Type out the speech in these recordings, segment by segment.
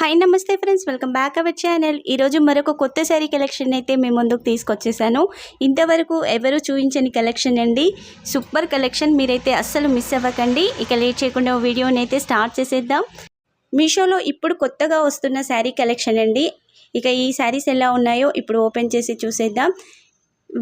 Hi నమస్తే friends. Welcome back our channel. ఈరోజు మరొక కొత్త శారీ కలెక్షన్ అయితే మేము ముందుకు తీసుకొచ్చేసాను. ఇంతవరకు ఎవరు చూపించని కలెక్షన్ అండి. Super collection. మీరైతే అస్సలు మిస్ అవ్వకండి. ఇక లేట్ చేయకుండా వీడియోని అయితే స్టార్ట్ చేసేద్దాం. మీషోలో ఇప్పుడు కొత్తగా వస్తున్న శారీ కలెక్షన్ అండి. ఇక ఈ శారీస్ ఎలా ఉన్నాయో ఇప్పుడు ఓపెన్ చేసి చూసేద్దాం.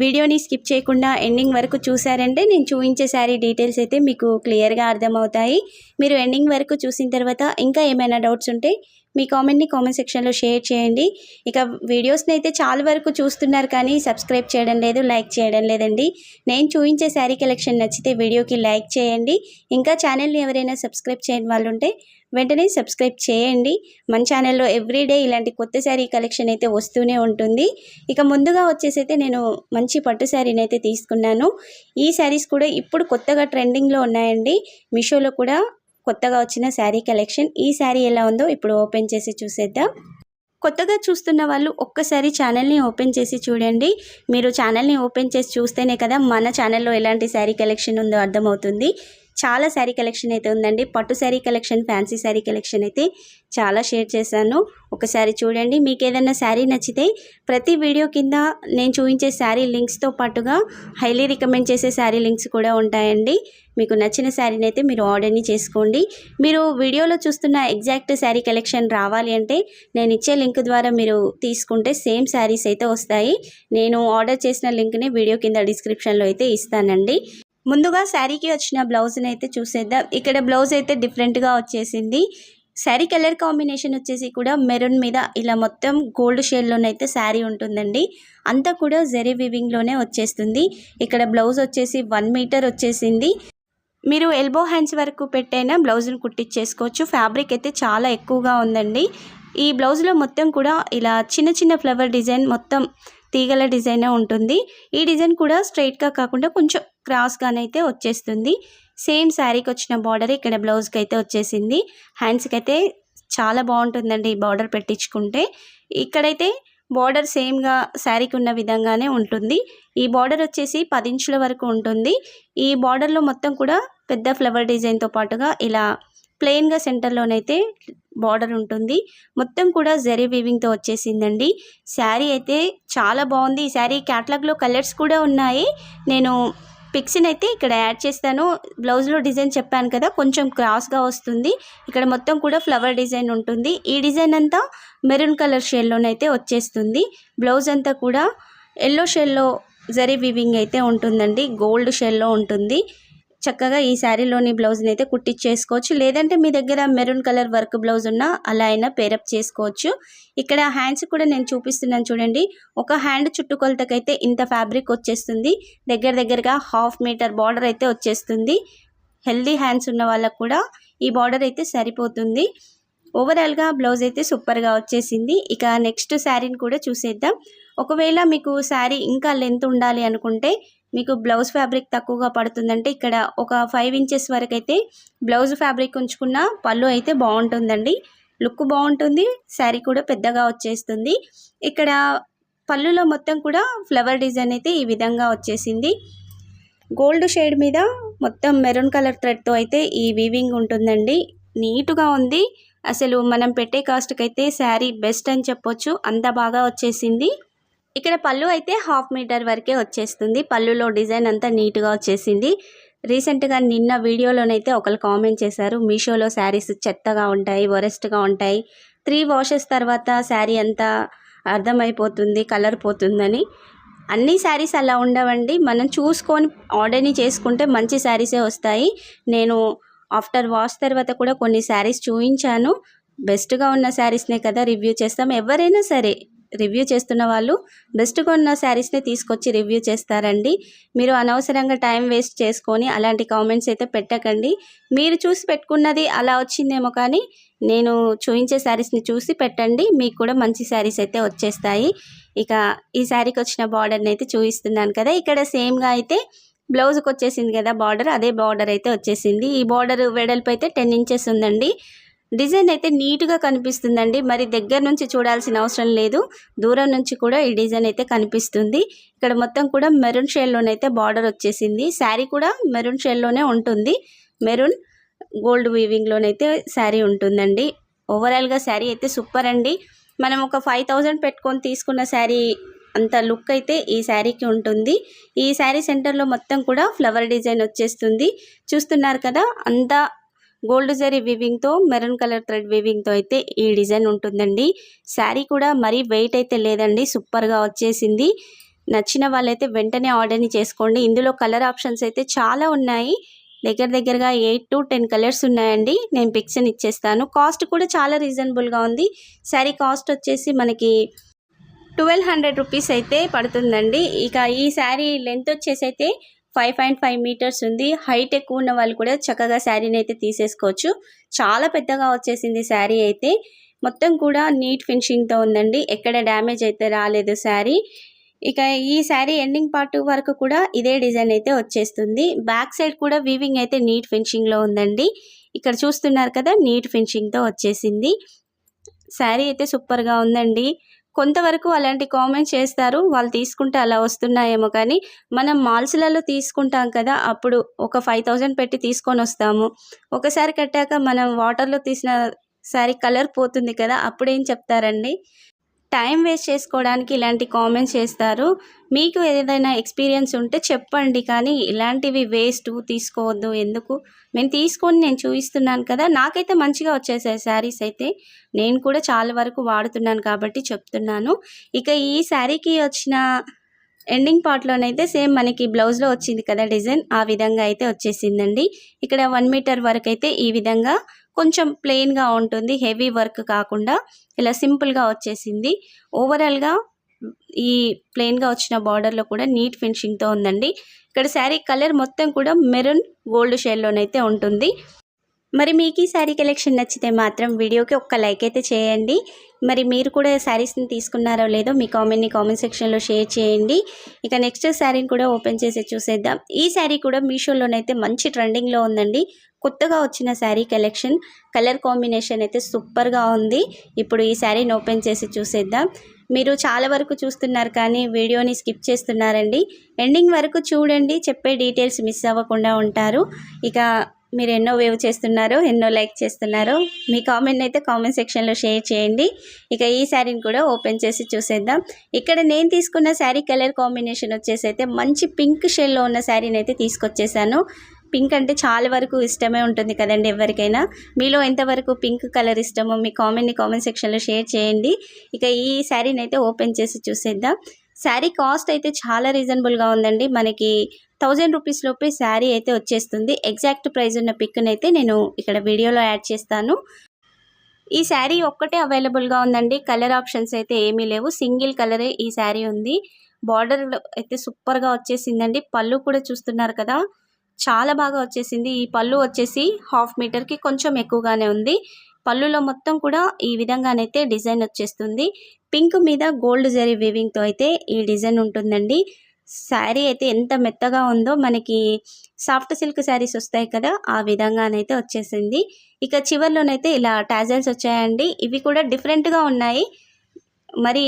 వీడియోని స్కిప్ చేయకుండా ఎండింగ్ వరకు చూసారంటే నేను చూపించే శారీ డీటెయిల్స్ అయితే మీకు క్లియర్గా అర్థమవుతాయి. మీరు ఎండింగ్ వరకు చూసిన తర్వాత ఇంకా ఏమైనా డౌట్స్ ఉంటే మీ కామెంట్ని కామెంట్ సెక్షన్లో షేర్ చేయండి. ఇక వీడియోస్ని అయితే చాలా వరకు చూస్తున్నారు కానీ సబ్స్క్రైబ్ చేయడం లేదు లైక్ చేయడం లేదండి. నేను చూపించే శారీ కలెక్షన్ నచ్చితే వీడియోకి లైక్ చేయండి. ఇంకా ఛానల్ని ఎవరైనా సబ్స్క్రైబ్ చేయని వాళ్ళు ఉంటే వెంటనే సబ్స్క్రైబ్ చేయండి. మన ఛానల్లో ఎవ్రీడే ఇలాంటి కొత్త శారీ కలెక్షన్ అయితే వస్తూనే ఉంటుంది. ఇక ముందుగా వచ్చేసి అయితే నేను మంచి పట్టు శారీని అయితే తీసుకున్నాను. ఈ శారీస్ కూడా ఇప్పుడు కొత్తగా ట్రెండింగ్లో ఉన్నాయండి. మీషోలో కూడా కొత్తగా వచ్చిన శారీ కలెక్షన్. ఈ శారీ ఎలా ఉందో ఇప్పుడు ఓపెన్ చేసి చూసేద్దాం. కొత్తగా చూస్తున్న వాళ్ళు ఒక్కసారి ఛానల్ని ఓపెన్ చేసి చూడండి. మీరు ఛానల్ని ఓపెన్ చేసి చూస్తేనే కదా మన ఛానల్లో ఎలాంటి శారీ కలెక్షన్ ఉందో అర్థమవుతుంది. చాలా శారీ కలెక్షన్ అయితే ఉందండి. పట్టు sari collection fancy sari collection అయితే చాలా షేర్ చేశాను. ఒకసారి చూడండి. మీకు ఏదైనా శారీ నచ్చితే ప్రతి వీడియో కింద నేను చూపించే శారీ లింక్స్తో పాటుగా హైలీ రికమెండ్ చేసే శారీ లింక్స్ కూడా ఉంటాయండి. మీకు నచ్చిన శారీని అయితే మీరు ఆర్డర్ని చేసుకోండి. మీరు వీడియోలో చూస్తున్న ఎగ్జాక్ట్ శారీ కలెక్షన్ రావాలి అంటే నేను ఇచ్చే లింక్ ద్వారా మీరు తీసుకుంటే సేమ్ శారీస్ అయితే వస్తాయి. నేను ఆర్డర్ చేసిన లింక్ని వీడియో కింద డిస్క్రిప్షన్లో అయితే ఇస్తానండి. ముందుగా శారీకి వచ్చిన బ్లౌజ్ని అయితే చూసేద్దాం. ఇక్కడ బ్లౌజ్ అయితే డిఫరెంట్గా వచ్చేసింది. శారీ కలర్ కాంబినేషన్ వచ్చేసి కూడా మెరూన్ మీద ఇలా మొత్తం గోల్డ్ షేడ్లోనైతే శారీ ఉంటుందండి. అంతా కూడా జెరీ వివింగ్లోనే వచ్చేస్తుంది. ఇక్కడ బ్లౌజ్ వచ్చేసి వన్ మీటర్ వచ్చేసింది. మీరు ఎల్బో హ్యాండ్స్ వరకు పెట్టైనా బ్లౌజ్ని కుట్టించేసుకోవచ్చు ఫ్యాబ్రిక్ అయితే చాలా ఎక్కువగా ఉందండి. ఈ బ్లౌజ్లో మొత్తం కూడా ఇలా చిన్న చిన్న ఫ్లవర్ డిజైన్ మొత్తం తీగల డిజైనే ఉంటుంది. ఈ డిజైన్ కూడా స్ట్రైట్గా కాకుండా కొంచెం క్రాస్గానైతే వచ్చేస్తుంది. సేమ్ శారీకి వచ్చిన బార్డర్ ఇక్కడ బ్లౌజ్కి అయితే వచ్చేసింది. హ్యాండ్స్కి అయితే చాలా బాగుంటుందండి ఈ బార్డర్ పెట్టించుకుంటే. ఇక్కడైతే బార్డర్ సేమ్గా శారీకి ఉన్న విధంగానే ఉంటుంది. ఈ బార్డర్ వచ్చేసి పది ఇంచుల వరకు ఉంటుంది. ఈ బార్డర్లో మొత్తం కూడా పెద్ద ఫ్లవర్ డిజైన్తో పాటుగా ఇలా ప్లెయిన్గా సెంటర్లోనైతే బార్డర్ ఉంటుంది. మొత్తం కూడా జెరీ వీవింగ్తో వచ్చేసిందండి. శారీ అయితే చాలా బాగుంది. ఈ శారీ క్యాటలాగ్లో కలర్స్ కూడా ఉన్నాయి. నేను పిక్స్ని అయితే ఇక్కడ యాడ్ చేస్తాను. బ్లౌజ్లో డిజైన్ చెప్పాను కదా కొంచెం క్రాస్గా వస్తుంది. ఇక్కడ మొత్తం కూడా ఫ్లవర్ డిజైన్ ఉంటుంది. ఈ డిజైన్ అంతా మెరూన్ కలర్ షేడ్లోనైతే వచ్చేస్తుంది. బ్లౌజ్ అంతా కూడా ఎల్లో షేడ్లో జరీ వివింగ్ అయితే ఉంటుందండి. గోల్డ్ షేడ్లో ఉంటుంది. చక్కగా ఈ శారీలోని బ్లౌజ్ని అయితే కుట్టించేసుకోవచ్చు లేదంటే మీ దగ్గర మెరూన్ కలర్ వర్క్ బ్లౌజ్ ఉన్నా అలా అయినా పేరప్ చేసుకోవచ్చు. ఇక్కడ హ్యాండ్స్ కూడా నేను చూపిస్తున్నాను చూడండి. ఒక హ్యాండ్ చుట్టుకొలతకైతే ఇంత ఫ్యాబ్రిక్ వచ్చేస్తుంది. దగ్గర దగ్గరగా హాఫ్ మీటర్ బార్డర్ అయితే వచ్చేస్తుంది. హెల్దీ హ్యాండ్స్ ఉన్న వాళ్ళకు కూడా ఈ బార్డర్ అయితే సరిపోతుంది. ఓవరాల్గా బ్లౌజ్ అయితే సూపర్గా వచ్చేసింది. ఇక నెక్స్ట్ శారీని కూడా చూసేద్దాం. ఒకవేళ మీకు శారీ ఇంకా లెంత్ ఉండాలి అనుకుంటే మీకు బ్లౌజ్ ఫ్యాబ్రిక్ తక్కువగా పడుతుందంటే ఇక్కడ ఒక ఫైవ్ ఇంచెస్ వరకు అయితే బ్లౌజ్ ఫ్యాబ్రిక్ ఉంచుకున్న పళ్ళు అయితే బాగుంటుందండి. లుక్ బాగుంటుంది శారీ కూడా పెద్దగా వచ్చేస్తుంది. ఇక్కడ పళ్ళులో మొత్తం కూడా ఫ్లవర్ డిజైన్ అయితే ఈ విధంగా వచ్చేసింది. గోల్డ్ షేడ్ మీద మొత్తం మెరూన్ కలర్ థ్రెడ్తో అయితే ఈ వీవింగ్ ఉంటుందండి. నీట్గా ఉంది. అసలు మనం పెట్టే కాస్ట్కి అయితే శారీ బెస్ట్ అని చెప్పొచ్చు. అంత బాగా వచ్చేసింది. ఇక్కడ పళ్ళు అయితే హాఫ్ మీటర్ వరకే వచ్చేస్తుంది. పళ్ళులో డిజైన్ అంతా నీట్గా వచ్చేసింది. రీసెంట్గా నిన్న వీడియోలోనైతే ఒకరు కామెంట్ చేశారు. మీషోలో శారీస్ చెత్తగా ఉంటాయి వరెస్ట్గా ఉంటాయి. త్రీ వాషెస్ తర్వాత శారీ అంతా అర్థమైపోతుంది కలర్ పోతుందని. అన్ని శారీస్ అలా ఉండవండి. మనం చూసుకొని ఆర్డర్ని చేసుకుంటే మంచి శారీసే వస్తాయి. నేను ఆఫ్టర్ వాష్ తర్వాత కూడా కొన్ని శారీస్ చూపించాను బెస్ట్గా ఉన్న శారీస్నే కదా రివ్యూ చేస్తాం. ఎవరైనా సరే రివ్యూ చేస్తున్న వాళ్ళు బెస్ట్గా ఉన్న శారీస్ని తీసుకొచ్చి రివ్యూ చేస్తారండి. మీరు అనవసరంగా టైం వేస్ట్ చేసుకొని అలాంటి కామెంట్స్ అయితే పెట్టకండి. మీరు చూసి పెట్టుకున్నది అలా వచ్చిందేమో కానీ నేను చూపించే శారీస్ని చూసి పెట్టండి. మీకు కూడా మంచి శారీస్ అయితే వచ్చేస్తాయి. ఇక ఈ శారీకి వచ్చిన బార్డర్ని అయితే చూపిస్తున్నాను కదా. ఇక్కడ సేమ్గా అయితే బ్లౌజ్కి వచ్చేసింది కదా బార్డర్ అదే బార్డర్ అయితే వచ్చేసింది. ఈ బార్డర్ వెడల్పు అయితే టెన్ ఇంచెస్ ఉందండి. డిజైన్ అయితే నీట్గా కనిపిస్తుందండి. మరి దగ్గర నుంచి చూడాల్సిన అవసరం లేదు. దూరం నుంచి కూడా ఈ డిజైన్ అయితే కనిపిస్తుంది. ఇక్కడ మొత్తం కూడా మెరూన్ షేడ్లోనైతే బార్డర్ వచ్చేసింది. శారీ కూడా మెరూన్ షేడ్లోనే ఉంటుంది. మెరూన్ గోల్డ్ వీవింగ్లోనైతే శారీ ఉంటుందండి. ఓవరాల్గా శారీ అయితే సూపర్ అండి. మనం ఒక ఫైవ్ థౌజండ్ పెట్టుకొని తీసుకున్న శారీ అంత లుక్ అయితే ఈ శారీకి ఉంటుంది. ఈ శారీ సెంటర్లో మొత్తం కూడా ఫ్లవర్ డిజైన్ వచ్చేస్తుంది. చూస్తున్నారు కదా అంతా గోల్డ్ జరీ వివింగ్తో మెరూన్ కలర్ థ్రెడ్ వివింగ్తో అయితే ఈ డిజైన్ ఉంటుందండి. శారీ కూడా మరీ వెయిట్ అయితే లేదండి సూపర్గా వచ్చేసింది. నచ్చిన వాళ్ళైతే వెంటనే ఆర్డర్ని చేసుకోండి. ఇందులో కలర్ ఆప్షన్స్ అయితే చాలా ఉన్నాయి. దగ్గర దగ్గరగా ఎయిట్ టు టెన్ కలర్స్ ఉన్నాయండి. నేను పిక్స్ని ఇచ్చేస్తాను. కాస్ట్ కూడా చాలా రీజనబుల్గా ఉంది. శారీ కాస్ట్ వచ్చేసి మనకి ట్వెల్వ్ హండ్రెడ్ రూపీస్ అయితే పడుతుందండి. ఇక ఈ శారీ లెంత్ వచ్చేసి అయితే ఫైవ్ పాయింట్ ఫైవ్ మీటర్స్ ఉంది. హైట్ ఎక్కువ ఉన్న వాళ్ళు కూడా చక్కగా శారీని అయితే తీసేసుకోవచ్చు. చాలా పెద్దగా వచ్చేసింది శారీ అయితే. మొత్తం కూడా నీట్ ఫినిషింగ్తో ఉందండి. ఎక్కడ డ్యామేజ్ అయితే రాలేదు శారీ. ఇక ఈ శారీ ఎండింగ్ పార్ట్ వరకు కూడా ఇదే డిజైన్ అయితే వచ్చేస్తుంది. బ్యాక్ సైడ్ కూడా వీవింగ్ అయితే నీట్ ఫినిషింగ్లో ఉందండి. ఇక్కడ చూస్తున్నారు కదా నీట్ ఫినిషింగ్తో వచ్చేసింది. శారీ అయితే సూపర్గా ఉందండి. కొంతవరకు అలాంటి కామెంట్స్ చేస్తారు. వాళ్ళు తీసుకుంటే అలా వస్తున్నాయేమో కానీ మనం మాల్స్లలో తీసుకుంటాం కదా అప్పుడు ఒక ఫైవ్ థౌజండ్ పెట్టి తీసుకొని వస్తాము. ఒకసారి కట్టాక మనం వాటర్లో తీసిన సారీ కలర్ పోతుంది కదా అప్పుడు ఏం చెప్తారండి? టైం వేస్ట్ చేసుకోవడానికి ఇలాంటి కామెంట్స్ చేస్తారు. మీకు ఏదైనా ఎక్స్పీరియన్స్ ఉంటే చెప్పండి. కానీ ఇలాంటివి వేస్ట్ తీసుకోవద్దు. ఎందుకు? నేను తీసుకొని నేను చూపిస్తున్నాను కదా. నాకైతే మంచిగా వచ్చేసాయి శారీస్ అయితే. నేను కూడా చాలా వరకు వాడుతున్నాను కాబట్టి చెప్తున్నాను. ఇక ఈ శారీకి వచ్చిన ఎండింగ్ పార్ట్లోనైతే సేమ్ మనకి బ్లౌజ్లో వచ్చింది కదా డిజైన్. ఆ విధంగా అయితే వచ్చేసిందండి. ఇక్కడ వన్ మీటర్ వరకు అయితే ఈ విధంగా కొంచెం ప్లెయిన్గా ఉంటుంది హెవీ వర్క్ కాకుండా ఇలా సింపుల్గా వచ్చేసింది. ఓవరాల్గా ఈ ప్లెయిన్గా వచ్చిన బార్డర్లో కూడా నీట్ ఫినిషింగ్తో ఉందండి. ఇక్కడ శారీ కలర్ మొత్తం కూడా మెరూన్ గోల్డ్ షేడ్లోనైతే ఉంటుంది. మరి మీకు ఈ శారీ కలెక్షన్ నచ్చితే మాత్రం వీడియోకి ఒక్క లైక్ అయితే చేయండి. మరి మీరు కూడా శారీస్ని తీసుకున్నారో లేదో మీ కామెంట్ని కామెంట్ సెక్షన్లో షేర్ చేయండి. ఇక నెక్స్ట్ శారీని కూడా ఓపెన్ చేసి చూసేద్దాం. ఈ శారీ కూడా మీషోలోనైతే మంచి ట్రెండింగ్లో ఉందండి. కొత్తగా వచ్చిన శారీ కలెక్షన్. కలర్ కాంబినేషన్ అయితే సూపర్గా ఉంది. ఇప్పుడు ఈ శారీని ఓపెన్ చేసి చూసేద్దాం. మీరు చాలా వరకు చూస్తున్నారు కానీ వీడియోని స్కిప్ చేస్తున్నారండి. ఎండింగ్ వరకు చూడండి. చెప్పే డీటెయిల్స్ మిస్ అవ్వకుండా ఉంటారు. ఇక మీరు ఎన్నో వేవ్ చేస్తున్నారు ఎన్నో లైక్ చేస్తున్నారు మీ కామెంట్ అయితే కామెంట్ సెక్షన్లో షేర్ చేయండి. ఇక ఈ శారీని కూడా ఓపెన్ చేసి చూసేద్దాం. ఇక్కడ నేను తీసుకున్న శారీ కలర్ కాంబినేషన్ వచ్చేసి అయితే మంచి పింక్ షేడ్లో ఉన్న శారీని అయితే తీసుకొచ్చేసాను. పింక్ అంటే చాలా వరకు ఇష్టమే ఉంటుంది కదండి ఎవరికైనా. మీలో ఎంతవరకు పింక్ కలర్ ఇష్టమో మీ కామెంట్ని కామెంట్ సెక్షన్లో షేర్ చేయండి. ఇక ఈ శారీని అయితే ఓపెన్ చేసి చూసేద్దాం. శారీ కాస్ట్ అయితే చాలా రీజనబుల్గా ఉందండి. మనకి థౌజండ్ రూపీస్ లోపే శారీ అయితే వచ్చేస్తుంది. ఎగ్జాక్ట్ ప్రైస్ ఉన్న పిక్ని అయితే నేను ఇక్కడ వీడియోలో యాడ్ చేస్తాను. ఈ శారీ ఒక్కటే అవైలబుల్గా ఉందండి. కలర్ ఆప్షన్స్ అయితే ఏమీ లేవు. సింగిల్ కలరే ఈ శారీ ఉంది. బార్డర్ అయితే సూపర్గా వచ్చేసిందండి. పళ్ళు కూడా చూస్తున్నారు కదా. చాలా బాగా వచ్చేసింది. ఈ పళ్ళు వచ్చేసి హాఫ్ మీటర్కి కొంచెం ఎక్కువగానే ఉంది. పళ్ళులో మొత్తం కూడా ఈ విధంగానైతే డిజైన్ వచ్చేస్తుంది. పింక్ మీద గోల్డ్ జరీ వీవింగ్తో అయితే ఈ డిజైన్ ఉంటుందండి. శారీ అయితే ఎంత మెత్తగా ఉందో మనకి సాఫ్ట్ సిల్క్ శారీస్ వస్తాయి కదా ఆ విధంగానైతే వచ్చేసింది. ఇక చివరిలోనైతే ఇలా టాజల్స్ వచ్చాయండి. ఇవి కూడా డిఫరెంట్గా ఉన్నాయి. మరి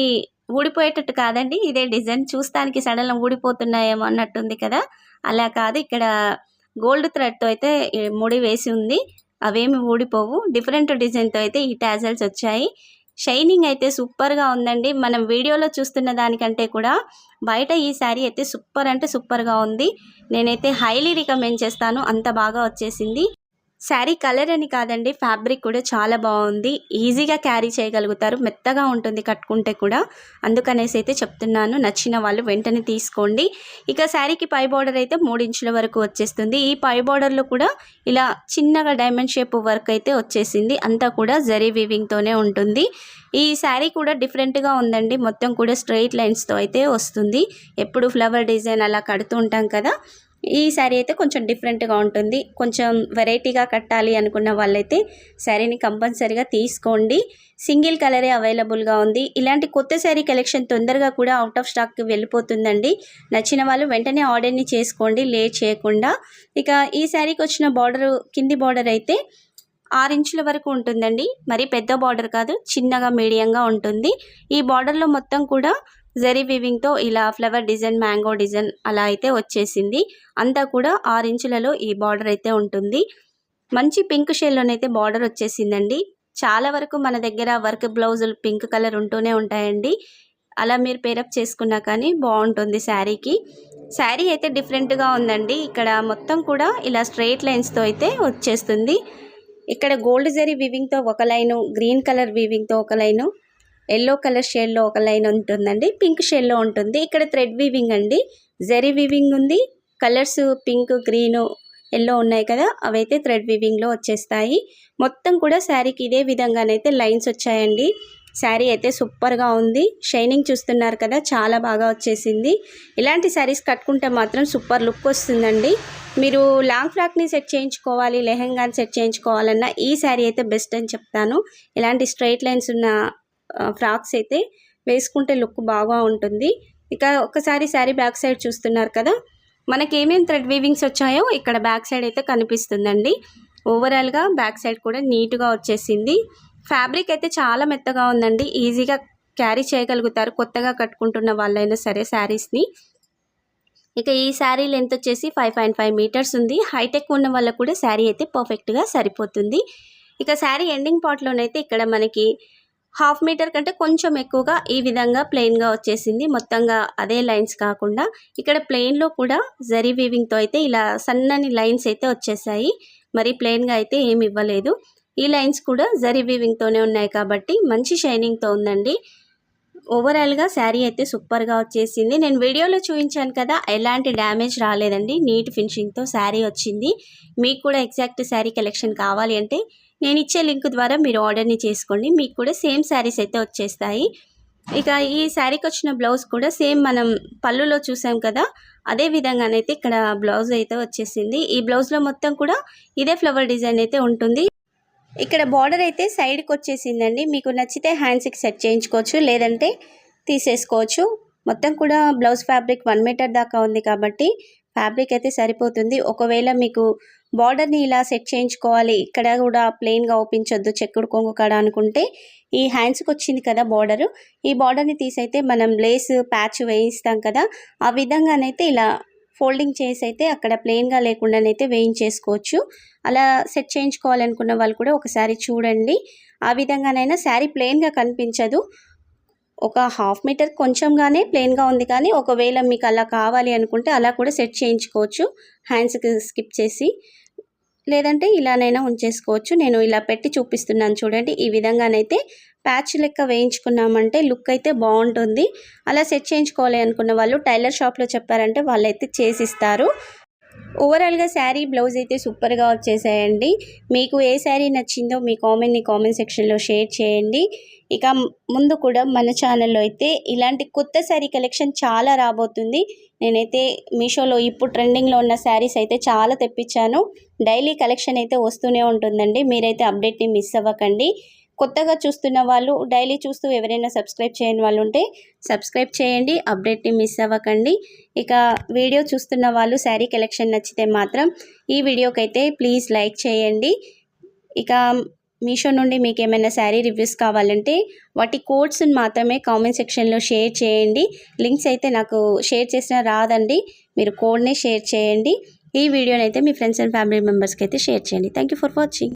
ఊడిపోయేటట్టు కాదండి. ఇదే డిజైన్ చూస్తానికి సడన్గా ఊడిపోతున్నాయేమో అన్నట్టుంది కదా. అలా కాదు. ఇక్కడ గోల్డ్ థ్రెడ్తో అయితే ముడి వేసి ఉంది. అవేమి ఊడిపోవు. డిఫరెంట్ డిజైన్తో అయితే ఈ ట్యాజల్స్ వచ్చాయి. షైనింగ్ అయితే సూపర్గా ఉందండి. మనం వీడియోలో చూస్తున్న దానికంటే కూడా బయట ఈ శారీ అయితే సూపర్ అంటే సూపర్గా ఉంది. నేనైతే హైలీ రికమెండ్ చేస్తాను. అంత బాగా వచ్చేసింది. శారీ కలర్ అని కాదండి ఫ్యాబ్రిక్ కూడా చాలా బాగుంది. ఈజీగా క్యారీ చేయగలుగుతారు మెత్తగా ఉంటుంది కట్టుకుంటే కూడా. అందుకనేసి అయితే చెప్తున్నాను నచ్చిన వాళ్ళు వెంటనే తీసుకోండి. ఇక శారీకి పై బార్డర్ అయితే మూడు ఇంచుల వరకు వచ్చేస్తుంది. ఈ పై బార్డర్లో కూడా ఇలా చిన్నగా డైమండ్ షేప్ వర్క్ అయితే వచ్చేసింది. అంతా కూడా జరీ వీవింగ్తోనే ఉంటుంది. ఈ శారీ కూడా డిఫరెంట్గా ఉందండి. మొత్తం కూడా స్ట్రైట్ లైన్స్తో అయితే వస్తుంది. ఎప్పుడు ఫ్లవర్ డిజైన్ అలా కడుతూ ఉంటాం కదా ఈ శారీ అయితే కొంచెం డిఫరెంట్గా ఉంటుంది. కొంచెం వెరైటీగా కట్టాలి అనుకున్న వాళ్ళైతే శారీని కంపల్సరీగా తీసుకోండి. సింగిల్ కలరే అవైలబుల్గా ఉంది. ఇలాంటి కొత్త శారీ కలెక్షన్ తొందరగా కూడా అవుట్ ఆఫ్ స్టాక్కి వెళ్ళిపోతుందండి. నచ్చిన వాళ్ళు వెంటనే ఆర్డర్ని చేసుకోండి. లేట్ చేయకుండా. ఇక ఈ శారీకి వచ్చిన బార్డర్ కింది బార్డర్ అయితే ఆరు ఇంచుల వరకు ఉంటుందండి. మరి పెద్ద బార్డర్ కాదు చిన్నగా మీడియంగా ఉంటుంది. ఈ బార్డర్లో మొత్తం కూడా జరీ వివింగ్తో ఇలా ఫ్లవర్ డిజైన్ మ్యాంగో డిజైన్ అలా అయితే వచ్చేసింది. అంతా కూడా ఆరు ఇంచులలో ఈ బార్డర్ అయితే ఉంటుంది. మంచి పింక్ షేడ్లోనైతే బార్డర్ వచ్చేసిందండి. చాలా వరకు మన దగ్గర వర్క్ బ్లౌజులు పింక్ కలర్ ఉంటూనే ఉంటాయండి. అలా మీరు పేరప్ చేసుకున్నా కానీ బాగుంటుంది శారీకి శారీ అయితే డిఫరెంట్గా ఉందండి. ఇక్కడ మొత్తం కూడా ఇలా స్ట్రైట్ లైన్స్తో అయితే వచ్చేస్తుంది. ఇక్కడ గోల్డ్ జరీ వివింగ్తో ఒక లైను గ్రీన్ కలర్ వివింగ్తో ఒక లైను. ఎల్లో కలర్ షేడ్లో ఒక లైన్ ఉంటుందండి. పింక్ షేడ్లో ఉంటుంది. ఇక్కడ థ్రెడ్ వీవింగ్ అండి. జరీ వీవింగ్ ఉంది. కలర్స్ పింక్ గ్రీను ఎల్లో ఉన్నాయి కదా? అవైతే థ్రెడ్ వీవింగ్లో వచ్చేస్తాయి. మొత్తం కూడా శారీకి ఇదే విధంగానైతే లైన్స్ వచ్చాయండి. శారీ అయితే సూపర్గా ఉంది. షైనింగ్ చూస్తున్నారు కదా? చాలా బాగా వచ్చేసింది. ఇలాంటి శారీస్ కట్టుకుంటే మాత్రం సూపర్ లుక్ వస్తుందండి. మీరు లాంగ్ ఫ్రాక్ని సెట్ చేయించుకోవాలి లెహెంగాని సెట్ చేయించుకోవాలన్నా ఈ శారీ అయితే బెస్ట్ అని చెప్తాను. ఇలాంటి స్ట్రైట్ లైన్స్ ఉన్న ఫ్రాక్స్ అయితే వేసుకుంటే లుక్ బాగా ఉంటుంది. ఇక ఒకసారి శారీ బ్యాక్ సైడ్ చూస్తున్నారు కదా మనకి ఏమేమి థ్రెడ్ వీవింగ్స్ వచ్చాయో ఇక్కడ బ్యాక్ సైడ్ అయితే కనిపిస్తుందండి. ఓవరాల్గా బ్యాక్ సైడ్ కూడా నీట్గా వచ్చేసింది. ఫ్యాబ్రిక్ అయితే చాలా మెత్తగా ఉందండి. ఈజీగా క్యారీ చేయగలుగుతారు కొత్తగా కట్టుకుంటున్న వాళ్ళైనా సరే శారీస్ని. ఇక ఈ శారీ లెంత్ వచ్చేసి ఫైవ్ పాయింట్ ఫైవ్ మీటర్స్ ఉంది. హైటెక్ ఉన్న వాళ్ళకు కూడా శారీ అయితే పర్ఫెక్ట్గా సరిపోతుంది. ఇక శారీ ఎండింగ్ పార్ట్లోనైతే ఇక్కడ మనకి హాఫ్ మీటర్ కంటే కొంచెం ఎక్కువగా ఈ విధంగా ప్లెయిన్గా వచ్చేసింది. మొత్తంగా అదే లైన్స్ కాకుండా ఇక్కడ ప్లెయిన్లో కూడా జరీ వీవింగ్తో అయితే ఇలా సన్నని లైన్స్ అయితే వచ్చేసాయి. మరి ప్లెయిన్గా అయితే ఏమి ఇవ్వలేదు. ఈ లైన్స్ కూడా జరీ వీవింగ్తోనే ఉన్నాయి కాబట్టి మంచి షైనింగ్తో ఉందండి. ఓవరాల్గా శారీ అయితే సూపర్గా వచ్చేసింది. నేను వీడియోలో చూపించాను కదా ఎలాంటి డ్యామేజ్ రాలేదండి. నీట్ ఫినిషింగ్తో శారీ వచ్చింది. మీకు కూడా ఎగ్జాక్ట్ శారీ కలెక్షన్ కావాలి అంటే నేను ఇచ్చే లింక్ ద్వారా మీరు ఆర్డర్ని చేసుకోండి. మీకు కూడా సేమ్ శారీస్ అయితే వచ్చేస్తాయి. ఇక ఈ శారీకి వచ్చిన బ్లౌజ్ కూడా సేమ్ మనం పళ్ళులో చూసాం కదా అదే విధంగానైతే ఇక్కడ బ్లౌజ్ అయితే వచ్చేసింది. ఈ బ్లౌజ్లో మొత్తం కూడా ఇదే ఫ్లవర్ డిజైన్ అయితే ఉంటుంది. ఇక్కడ బార్డర్ అయితే సైడ్కి వచ్చేసిందండి. మీకు నచ్చితే హ్యాండ్స్కి సెట్ చేయించుకోవచ్చు లేదంటే తీసేసుకోవచ్చు. మొత్తం కూడా బ్లౌజ్ ఫ్యాబ్రిక్ వన్ మీటర్ దాకా ఉంది కాబట్టి ఫ్యాబ్రిక్ అయితే సరిపోతుంది. ఒకవేళ మీకు బార్డర్ని ఇలా సెట్ చేయించుకోవాలి. ఇక్కడ కూడా ప్లెయిన్గా ఒప్పించొద్దు చెక్కుడు కొంగు కాడ అనుకుంటే. ఈ హ్యాండ్స్కి వచ్చింది కదా బార్డరు. ఈ బార్డర్ని తీసైతే మనం లేస్ ప్యాచ్ వేయిస్తాం కదా. ఆ విధంగానైతే ఇలా ఫోల్డింగ్ చేసి అయితే అక్కడ ప్లెయిన్గా లేకుండానైతే వేయించేసుకోవచ్చు. అలా సెట్ చేయించుకోవాలనుకున్న వాళ్ళు కూడా ఒకసారి చూడండి. ఆ విధంగానైనా శారీ ప్లెయిన్గా కనిపించదు. ఒక హాఫ్ మీటర్ కొంచెంగానే ప్లెయిన్గా ఉంది కానీ ఒకవేళ మీకు అలా కావాలి అనుకుంటే అలా కూడా సెట్ చేయించుకోవచ్చు. హ్యాండ్స్కి స్కిప్ చేసి. లేదంటే ఇలానైనా ఉంచేసుకోవచ్చు. నేను ఇలా పెట్టి చూపిస్తున్నాను చూడండి. ఈ విధంగానైతే ప్యాచ్ లెక్క వేయించుకున్నామంటే లుక్ అయితే బాగుంటుంది. అలా సెట్ చేయించుకోవాలి అనుకున్న వాళ్ళు టైలర్ షాప్లో చెప్పారంటే వాళ్ళైతే చేసిస్తారు. ఓవరాల్గా శారీ బ్లౌజ్ అయితే సూపర్గా వచ్చేసాయండి. మీకు ఏ శారీ నచ్చిందో మీ కామెంట్ని కామెంట్ సెక్షన్లో షేర్ చేయండి. ఇక ముందు కూడా మన ఛానల్లో అయితే ఇలాంటి కొత్త శారీ కలెక్షన్ చాలా రాబోతుంది. నేనైతే మీషోలో ఇప్పుడు ట్రెండింగ్లో ఉన్న శారీస్ అయితే చాలా తెప్పించాను. డైలీ కలెక్షన్ అయితే వస్తూనే ఉంటుందండి. మీరైతే అప్డేట్ని మిస్ అవ్వకండి. కొత్తగా చూస్తున్న వాళ్ళు డైలీ చూస్తూ ఎవరైనా సబ్స్క్రైబ్ చేయని వాళ్ళు ఉంటే సబ్స్క్రైబ్ చేయండి అప్డేట్ని మిస్ అవ్వకండి. ఇక వీడియో చూస్తున్న వాళ్ళు శారీ కలెక్షన్ నచ్చితే మాత్రం ఈ వీడియోకైతే ప్లీజ్ లైక్ చేయండి. ఇక మీషో నుండి మీకు ఏమైనా శారీ రివ్యూస్ కావాలంటే వాటి కోడ్స్ని మాత్రమే కామెంట్ సెక్షన్లో షేర్ చేయండి. లింక్స్ అయితే నాకు షేర్ చేసినా రాదండి మీరు కోడ్నే షేర్ చేయండి. ఈ వీడియోని అయితే మీ ఫ్రెండ్స్ అండ్ ఫ్యామిలీ మెంబర్స్కి అయితే షేర్ చేయండి. Thank for watching.